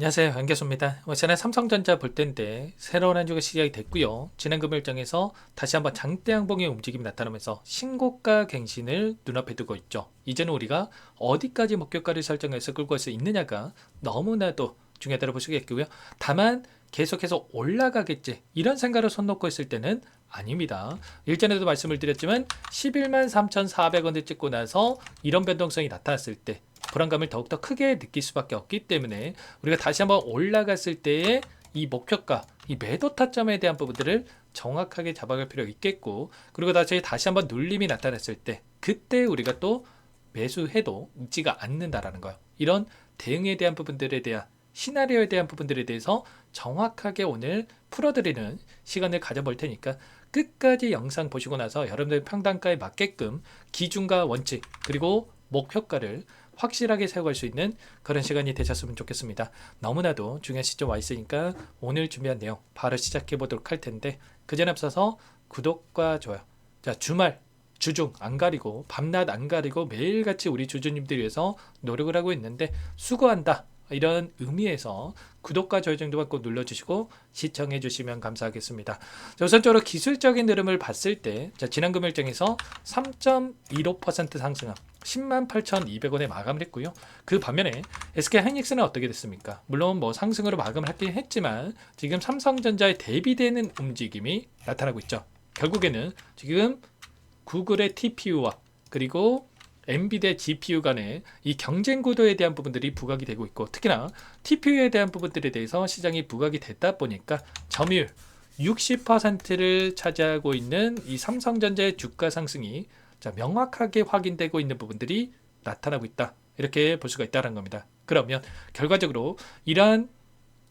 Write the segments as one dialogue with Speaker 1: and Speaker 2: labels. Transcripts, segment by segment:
Speaker 1: 안녕하세요. 안개수입니다. 오늘은 삼성전자 볼 텐데 새로운 한 주가 시작이 됐고요. 지난 금일장에서 다시 한번 장대 양봉의 움직임이 나타나면서 신고가 갱신을 눈앞에 두고 있죠. 이제는 우리가 어디까지 목표가를 설정해서 끌고 갈 수 있느냐가 너무나도 중요하다고 있고요. 다만 계속해서 올라가겠지 이런 생각을 손 놓고 있을 때는 아닙니다. 일전에도 말씀을 드렸지만 11만 3,400원을 찍고 나서 이런 변동성이 나타났을 때 불안감을 더욱더 크게 느낄 수밖에 없기 때문에 우리가 다시 한번 올라갔을 때의 이 목표가, 이 매도 타점에 대한 부분들을 정확하게 잡아갈 필요가 있겠고 그리고 다시 다시 한번 눌림이 나타났을 때 그때 우리가 또 매수해도 있지가 않는다라는 거예요. 이런 대응에 대한 부분들에 대한 시나리오에 대한 부분들에 대해서 정확하게 오늘 풀어드리는 시간을 가져볼 테니까 끝까지 영상 보시고 나서 여러분들 평단가에 맞게끔 기준과 원칙 그리고 목표가를 확실하게 세워갈 수 있는 그런 시간이 되셨으면 좋겠습니다. 너무나도 중요한 시점 와 있으니까 오늘 준비한 내용 바로 시작해 보도록 할 텐데 그 전에 앞서서 구독과 좋아요. 자 주말 주중 안 가리고 밤낮 안 가리고 매일같이 우리 주주님들 위해서 노력을 하고 있는데 수고한다. 이런 의미에서 구독과 좋아요 정도만 꼭 눌러주시고 시청해 주시면 감사하겠습니다. 자, 우선적으로 기술적인 흐름을 봤을 때 자, 지난 금일장에서 3.15% 상승한 10만 8,200원에 마감을 했고요. 그 반면에 SK 하이닉스는 어떻게 됐습니까? 물론 뭐 상승으로 마감을 하긴 했지만 지금 삼성전자에 대비되는 움직임이 나타나고 있죠. 결국에는 지금 구글의 TPU와 그리고 엔비디아 GPU 간의 이 경쟁 구도에 대한 부분들이 부각이 되고 있고 특히나 TPU에 대한 부분들에 대해서 시장이 부각이 됐다 보니까 점유율 60%를 차지하고 있는 이 삼성전자의 주가 상승이 자, 명확하게 확인되고 있는 부분들이 나타나고 있다. 이렇게 볼 수가 있다는 겁니다. 그러면 결과적으로 이러한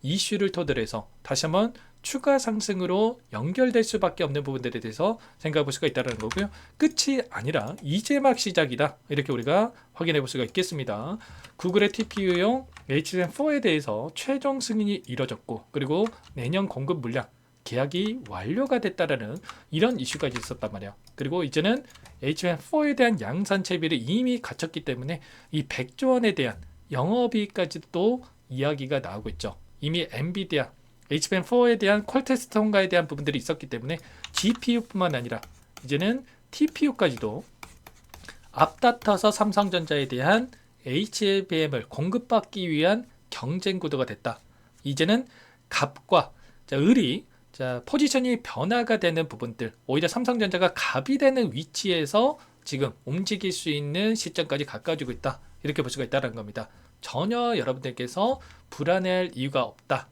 Speaker 1: 이슈를 토대로 해서 다시 한번 추가 상승으로 연결될 수밖에 없는 부분들에 대해서 생각해 볼 수가 있다는 거고요. 끝이 아니라 이제 막 시작이다. 이렇게 우리가 확인해 볼 수가 있겠습니다. 구글의 TPU용 HM4에 대해서 최종 승인이 이뤄졌고 그리고 내년 공급 물량 계약이 완료가 됐다라는 이런 이슈까지 있었단 말이야. 그리고 이제는 HM4에 대한 양산 채비를 이미 갖췄기 때문에 이 100조 원에 대한 영업이익까지도 이야기가 나오고 있죠. 이미 엔비디아 HBM4에 대한 퀄테스트 통과에 대한 부분들이 있었기 때문에 GPU뿐만 아니라 이제는 TPU까지도 앞다퉈서 삼성전자에 대한 HBM을 공급받기 위한 경쟁 구도가 됐다. 이제는 갑과 자, 을이 자, 포지션이 변화가 되는 부분들, 오히려 삼성전자가 갑이 되는 위치에서 지금 움직일 수 있는 시점까지 가까워지고 있다. 이렇게 볼 수가 있다는 겁니다. 전혀 여러분들께서 불안해할 이유가 없다.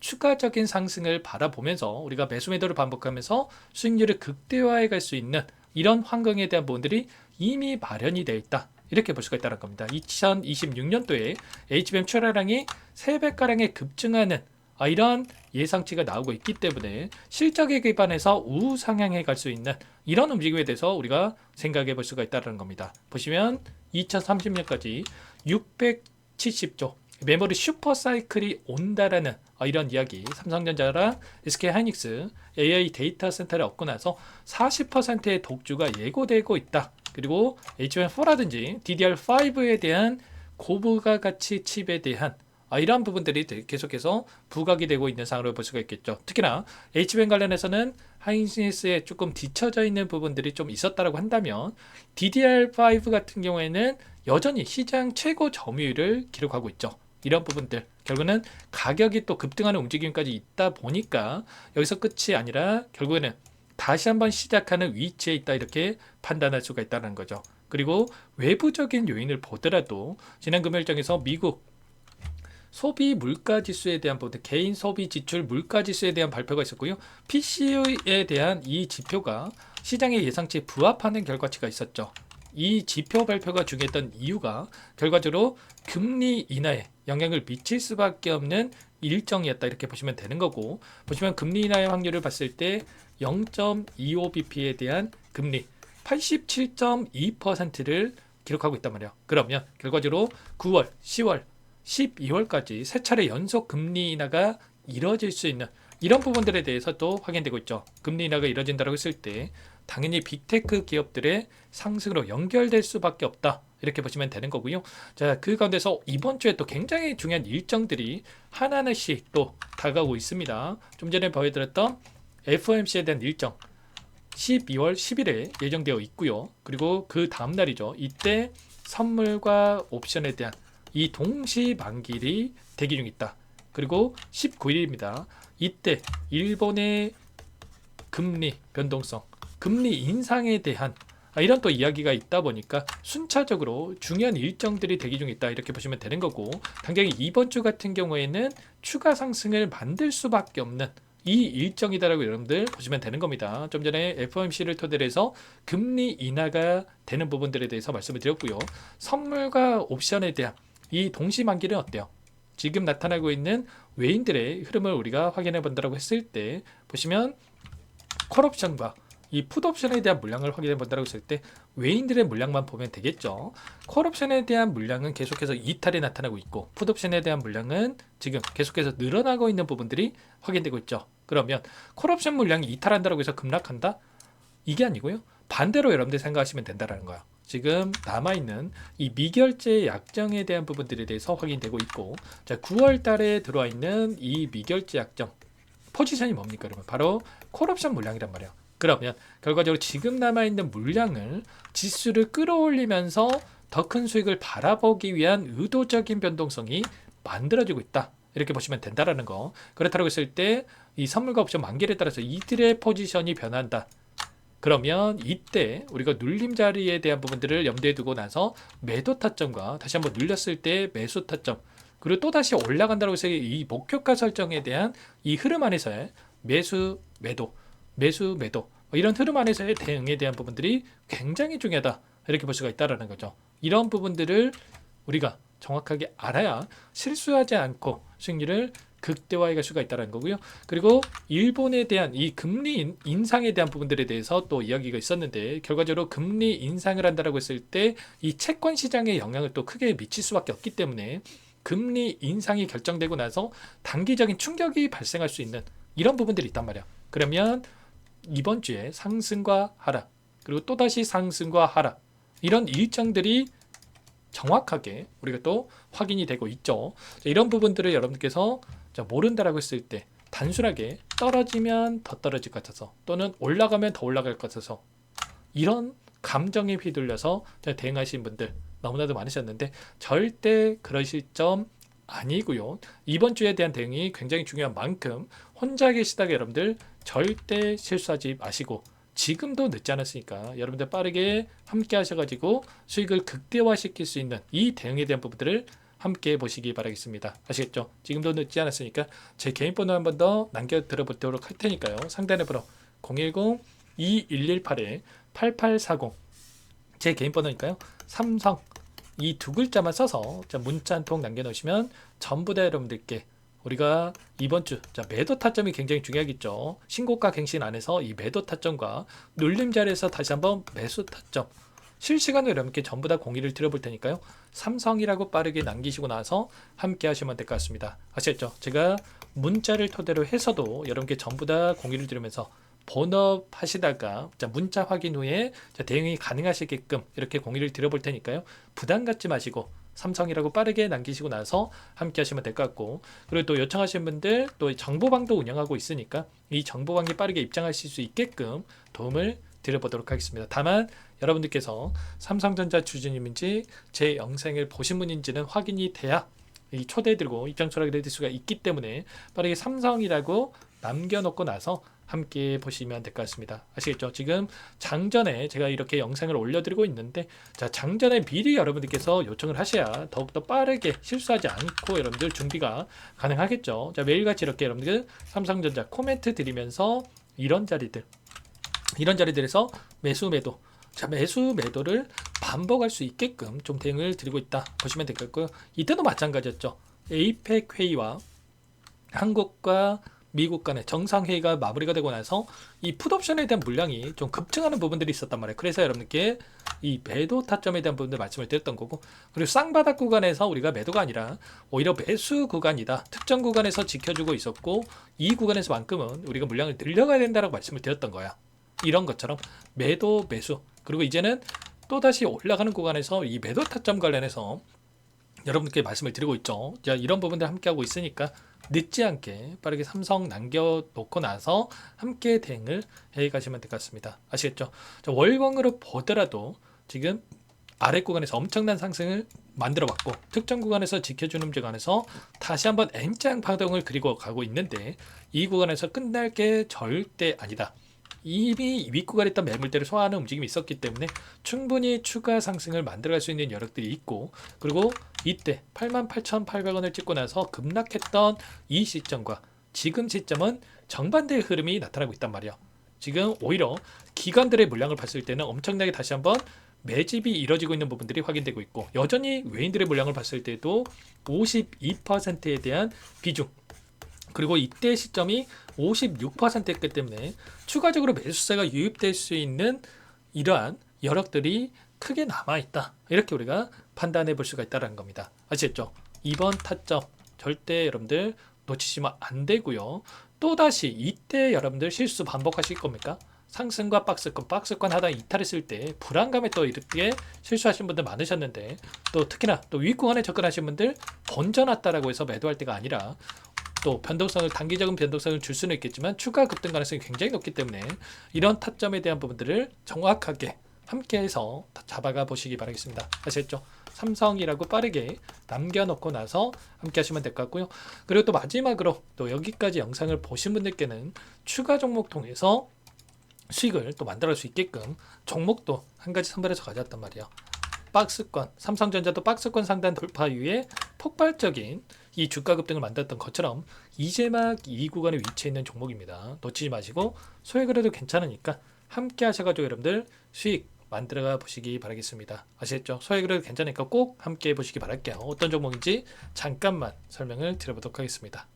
Speaker 1: 추가적인 상승을 바라보면서 우리가 매수 매도를 반복하면서 수익률을 극대화해 갈 수 있는 이런 환경에 대한 부분들이 이미 마련이 되어 있다. 이렇게 볼 수가 있다는 겁니다. 2026년도에 HBM 출하량이 3배가량에 급증하는 아, 이런 예상치가 나오고 있기 때문에 실적에 기반해서 우상향해 갈 수 있는 이런 움직임에 대해서 우리가 생각해 볼 수가 있다는 겁니다. 보시면 2030년까지 670조 메모리 슈퍼 사이클이 온다라는 어, 이런 이야기 삼성전자랑 SK 하이닉스 AI 데이터 센터를 얻고 나서 40%의 독주가 예고되고 있다. 그리고 HBM4라든지 DDR5에 대한 고부가 가치 칩에 대한 아, 이러한 부분들이 계속해서 부각이 되고 있는 상황을 볼 수가 있겠죠. 특히나 HBM 관련해서는 하이닉스에 조금 뒤쳐져 있는 부분들이 좀 있었다라고 한다면 DDR5 같은 경우에는 여전히 시장 최고 점유율을 기록하고 있죠. 이런 부분들 결국은 가격이 또 급등하는 움직임까지 있다 보니까 여기서 끝이 아니라 결국에는 다시 한번 시작하는 위치에 있다 이렇게 판단할 수가 있다는 거죠. 그리고 외부적인 요인을 보더라도 지난 금요일장에서 미국 소비 물가 지수에 대한 부분, 개인 소비 지출 물가 지수에 대한 발표가 있었고요. PC에 대한 이 지표가 시장의 예상치에 부합하는 결과치가 있었죠. 이 지표 발표가 중요했던 이유가 결과적으로 금리 인하에 영향을 미칠 수밖에 없는 일정이었다 이렇게 보시면 되는 거고 보시면 금리 인하의 확률을 봤을 때 0.25bp에 대한 금리 87.2%를 기록하고 있단 말이에요. 그러면 결과적으로 9월, 10월, 12월까지 세 차례 연속 금리 인하가 이뤄질 수 있는 이런 부분들에 대해서도 확인되고 있죠. 금리 인하가 이뤄진다고 했을 때 당연히 빅테크 기업들의 상승으로 연결될 수밖에 없다. 이렇게 보시면 되는 거고요. 자, 그 가운데서 이번 주에 또 굉장히 중요한 일정들이 하나하나씩 또 다가오고 있습니다. 좀 전에 보여드렸던 FOMC에 대한 일정 12월 10일에 예정되어 있고요. 그리고 그 다음 날이죠. 이때 선물과 옵션에 대한 이 동시 만기일이 대기 중 있다. 그리고 19일입니다. 이때 일본의 금리 변동성, 금리 인상에 대한 아, 이런 또 이야기가 있다 보니까 순차적으로 중요한 일정들이 대기 중에 있다 이렇게 보시면 되는 거고 당장에 이번 주 같은 경우에는 추가 상승을 만들 수밖에 없는 이 일정이다라고 여러분들 보시면 되는 겁니다. 좀 전에 FOMC를 토대로 해서 금리 인하가 되는 부분들에 대해서 말씀을 드렸고요. 선물과 옵션에 대한 이 동시 만기는 어때요? 지금 나타나고 있는 외인들의 흐름을 우리가 확인해 본다고 했을 때 보시면 콜옵션과 이 풋옵션에 대한 물량을 확인해 본다고 했을 때 외인들의 물량만 보면 되겠죠. 콜옵션에 대한 물량은 계속해서 이탈이 나타나고 있고 풋옵션에 대한 물량은 지금 계속해서 늘어나고 있는 부분들이 확인되고 있죠. 그러면 콜옵션 물량이 이탈한다고 해서 급락한다? 이게 아니고요. 반대로 여러분들 생각하시면 된다라는 거야. 지금 남아있는 이 미결제 약정에 대한 부분들에 대해서 확인되고 있고 자 9월 달에 들어와 있는 이 미결제 약정 포지션이 뭡니까 여러분? 바로 콜옵션 물량이란 말이에요. 그러면 결과적으로 지금 남아있는 물량을 지수를 끌어올리면서 더 큰 수익을 바라보기 위한 의도적인 변동성이 만들어지고 있다. 이렇게 보시면 된다라는 거. 그렇다고 했을 때 이 선물과 옵션 만기에 따라서 이들의 포지션이 변한다 그러면 이때 우리가 눌림 자리에 대한 부분들을 염두에 두고 나서 매도 타점과 다시 한번 눌렸을 때 매수 타점 그리고 또 다시 올라간다고 해서 이 목표가 설정에 대한 이 흐름 안에서의 매수 매도 매수 매도 뭐 이런 흐름 안에서의 대응에 대한 부분들이 굉장히 중요하다 이렇게 볼 수가 있다라는 거죠. 이런 부분들을 우리가 정확하게 알아야 실수하지 않고 수익률을 극대화해 갈 수가 있다는 거고요. 그리고 일본에 대한 이 금리 인- 인상에 대한 부분들에 대해서 또 이야기가 있었는데 결과적으로 금리 인상을 한다라고 했을 때 이 채권 시장에 영향을 또 크게 미칠 수밖에 없기 때문에 금리 인상이 결정되고 나서 단기적인 충격이 발생할 수 있는 이런 부분들이 있단 말이야. 그러면 이번 주에 상승과 하락 그리고 또다시 상승과 하락 이런 일정들이 정확하게 우리가 또 확인이 되고 있죠. 자, 이런 부분들을 여러분께서 자, 모른다라고 했을 때 단순하게 떨어지면 더 떨어질 것 같아서 또는 올라가면 더 올라갈 것 같아서 이런 감정에 휘둘려서 자, 대응하신 분들 너무나도 많으셨는데 절대 그러실 점 아니고요. 이번 주에 대한 대응이 굉장히 중요한 만큼 혼자 계시다가 여러분들 절대 실수하지 마시고 지금도 늦지 않았으니까 여러분들 빠르게 함께 하셔가지고 수익을 극대화시킬 수 있는 이 대응에 대한 부분들을 함께 보시기 바라겠습니다. 아시겠죠? 지금도 늦지 않았으니까 제 개인 번호 한 번 더 남겨 들어보도록 할 테니까요. 상단의 번호 010-2118-8840 제 개인 번호니까요. 삼성 이 두 글자만 써서 자, 문자 한 통 남겨놓으시면 전부 다 여러분들께 우리가 이번 주 자, 매도 타점이 굉장히 중요하겠죠. 신고가 갱신 안에서 이 매도 타점과 눌림 자리에서 다시 한번 매수 타점 실시간으로 여러분께 전부 다 공유를 드려볼 테니까요. 삼성이라고 빠르게 남기시고 나서 함께 하시면 될 것 같습니다. 아시겠죠? 제가 문자를 토대로 해서도 여러분께 전부 다 공유를 드리면서 본업 하시다가 자, 문자 확인 후에 자, 대응이 가능하시게끔 이렇게 공유를 드려볼 테니까요. 부담 갖지 마시고 삼성이라고 빠르게 남기시고 나서 함께 하시면 될 것 같고 그리고 또 요청하신 분들 또 정보방도 운영하고 있으니까 이 정보방에 빠르게 입장하실 수 있게끔 도움을 드려보도록 하겠습니다. 다만 여러분들께서 삼성전자 주주님인지 제 영상을 보신 분인지는 확인이 돼야 이 초대해드리고 입장 초락을 해드릴 수가 있기 때문에 빠르게 삼성이라고 남겨놓고 나서 함께 보시면 될 것 같습니다. 아시겠죠? 지금 장전에 제가 이렇게 영상을 올려드리고 있는데 자 장전에 미리 여러분들께서 요청을 하셔야 더욱더 빠르게 실수하지 않고 여러분들 준비가 가능하겠죠. 자 매일같이 이렇게 여러분들 삼성전자 코멘트 드리면서 이런 자리들 이런 자리들에서 매수 매도 자 매수 매도를 반복할 수 있게끔 좀 대응을 드리고 있다 보시면 같고요. 이때도 마찬가지였죠. 에이펙 회의와 한국과 미국 간의 정상회의가 마무리가 되고 나서 이 풋옵션에 대한 물량이 좀 급증하는 부분들이 있었단 말이에요. 그래서 여러분께 이 매도 타점에 대한 부분들 말씀을 드렸던 거고 그리고 쌍바닥 구간에서 우리가 매도가 아니라 오히려 매수 구간이다. 특정 구간에서 지켜주고 있었고 이 구간에서만큼은 우리가 물량을 늘려가야 된다라고 말씀을 드렸던 거야. 이런 것처럼 매도 매수 그리고 이제는 또다시 올라가는 구간에서 이 매도 타점 관련해서 여러분께 말씀을 드리고 있죠. 자, 이런 부분들 함께 하고 있으니까 늦지 않게 빠르게 삼성 남겨놓고 나서 함께 대응을 해 가시면 될 것 같습니다. 아시겠죠? 자, 월광으로 보더라도 지금 아래 구간에서 엄청난 상승을 만들어 봤고 특정 구간에서 지켜주는 안에서 다시 한번 N장 파동을 그리고 가고 있는데 이 구간에서 끝날 게 절대 아니다. 이미 윗구간에 있던 매물대를 소화하는 움직임이 있었기 때문에 충분히 추가 상승을 만들어갈 수 있는 여력들이 있고 그리고 이때 88,800원을 찍고 나서 급락했던 이 시점과 지금 시점은 정반대의 흐름이 나타나고 있단 말이야. 지금 오히려 기관들의 물량을 봤을 때는 엄청나게 다시 한번 매집이 이뤄지고 있는 부분들이 확인되고 있고 여전히 외인들의 물량을 봤을 때도 52%에 대한 비중 그리고 이때 시점이 56%였기 때문에 추가적으로 매수세가 유입될 수 있는 이러한 여력들이 크게 남아 있다. 이렇게 우리가 판단해 볼 수가 있다는 겁니다. 아시겠죠? 이번 타점 절대 여러분들 놓치시면 안 되고요. 또다시 이때 여러분들 실수 반복하실 겁니까? 상승과 박스권, 박스권 하다 이탈했을 때 불안감에 또 이렇게 실수하신 분들 많으셨는데 또 특히나 또 윗구간에 접근하신 분들 번져놨다라고 해서 매도할 때가 아니라 또 변동성을 단기적인 변동성을 줄 수는 있겠지만 추가 급등 가능성이 굉장히 높기 때문에 이런 타점에 대한 부분들을 정확하게 함께해서 다 잡아가 보시기 바라겠습니다. 아시겠죠? 삼성이라고 빠르게 남겨놓고 나서 함께 하시면 될 것 같고요. 그리고 또 마지막으로 또 여기까지 영상을 보신 분들께는 추가 종목 통해서 수익을 또 만들어갈 수 있게끔 종목도 한 가지 선별해서 가져왔단 말이에요. 박스권, 삼성전자도 박스권 상단 돌파 이후에 폭발적인 이 주가 급등을 만들었던 것처럼 이제 막 이 구간에 위치해 있는 종목입니다. 놓치지 마시고 소액을 해도 괜찮으니까 함께 하셔가지고 여러분들 수익 만들어가 보시기 바라겠습니다. 아시겠죠? 해도 괜찮으니까 꼭 함께 해보시기 바랄게요. 어떤 종목인지 잠깐만 설명을 드려보도록 하겠습니다.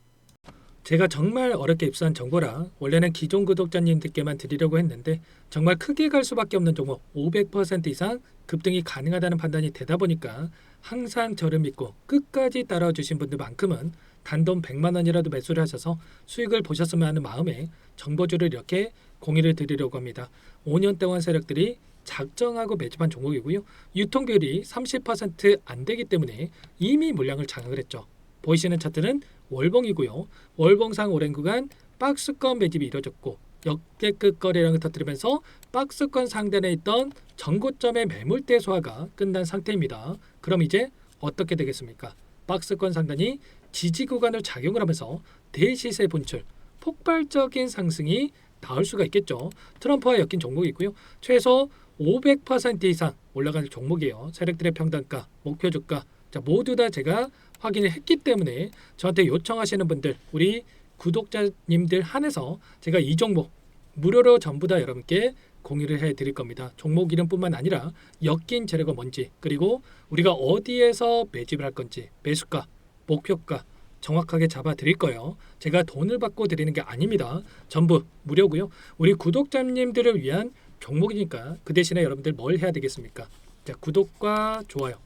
Speaker 1: 제가 정말 어렵게 입수한 정보라 원래는 기존 구독자님들께만 드리려고 했는데 정말 크게 갈 수밖에 없는 종목 500% 이상 급등이 가능하다는 판단이 되다 보니까 항상 저를 믿고 끝까지 따라와 주신 분들만큼은 단돈 100만 원이라도 매수를 하셔서 수익을 보셨으면 하는 마음에 정보주를 이렇게 공유를 드리려고 합니다. 5년 동안 세력들이 작정하고 매집한 종목이고요. 유통 비율이 30%안 되기 때문에 이미 물량을 장악을 했죠. 보이시는 차트는 월봉이고요. 월봉상 오랜 구간 박스권 매집이 이뤄졌고 역대급 거래량을 터뜨리면서 박스권 상단에 있던 전고점의 매물대 소화가 끝난 상태입니다. 그럼 이제 어떻게 되겠습니까? 박스권 상단이 지지 구간을 작용을 하면서 대시세 분출, 폭발적인 상승이 나올 수가 있겠죠. 트럼프와 엮인 종목이 있고요. 최소 500% 이상 올라갈 종목이에요. 세력들의 평단가, 목표 주가 자, 모두 다 제가 확인을 했기 때문에 저한테 요청하시는 분들 우리 구독자님들 한해서 제가 이 종목 무료로 전부 다 여러분께 공유를 해 드릴 겁니다. 종목 이름뿐만 아니라 엮인 재료가 뭔지 그리고 우리가 어디에서 매집을 할 건지 매수가, 목표가 정확하게 잡아 드릴 거예요. 제가 돈을 받고 드리는 게 아닙니다. 전부 무료고요. 우리 구독자님들을 위한 종목이니까 그 대신에 여러분들 뭘 해야 되겠습니까? 자, 구독과 좋아요.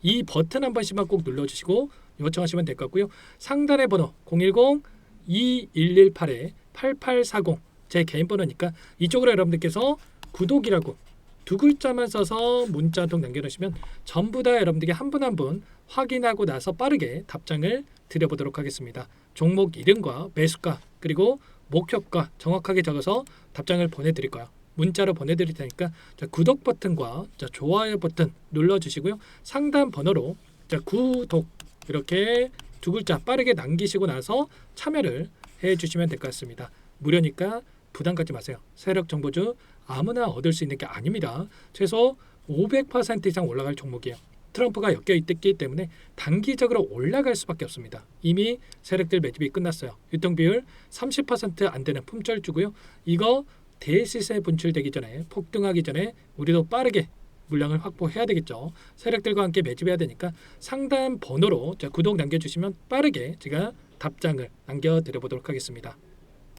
Speaker 1: 이 버튼 한 번씩만 꼭 눌러주시고 요청하시면 될 것 같고요. 상단의 번호 010-2118-8840 제 개인 번호니까 이쪽으로 여러분들께서 구독이라고 두 글자만 써서 문자 한 통 남겨놓으시면 전부 다 여러분들께 한 분 한 분 확인하고 나서 빠르게 답장을 드려보도록 하겠습니다. 종목 이름과 매수가 그리고 목표가 정확하게 적어서 답장을 보내드릴 거예요. 문자로 보내드릴 테니까 자, 구독 버튼과 자, 좋아요 버튼 눌러주시고요. 상단 번호로 자, 구독 이렇게 두 글자 빠르게 남기시고 나서 참여를 해주시면 될 것 같습니다. 무료니까 부담 갖지 마세요. 세력 정보주 아무나 얻을 수 있는 게 아닙니다. 최소 500% 이상 올라갈 종목이에요. 트럼프가 엮여 있기 때문에 단기적으로 올라갈 수밖에 없습니다. 이미 세력들 매집이 끝났어요. 유통 비율 30%안 되는 품절주고요. 이거 대시세 분출되기 전에 폭등하기 전에 우리도 빠르게 물량을 확보해야 되겠죠. 세력들과 함께 매집해야 되니까 상단 번호로 구독 남겨주시면 빠르게 제가 답장을 남겨드려 보도록 하겠습니다.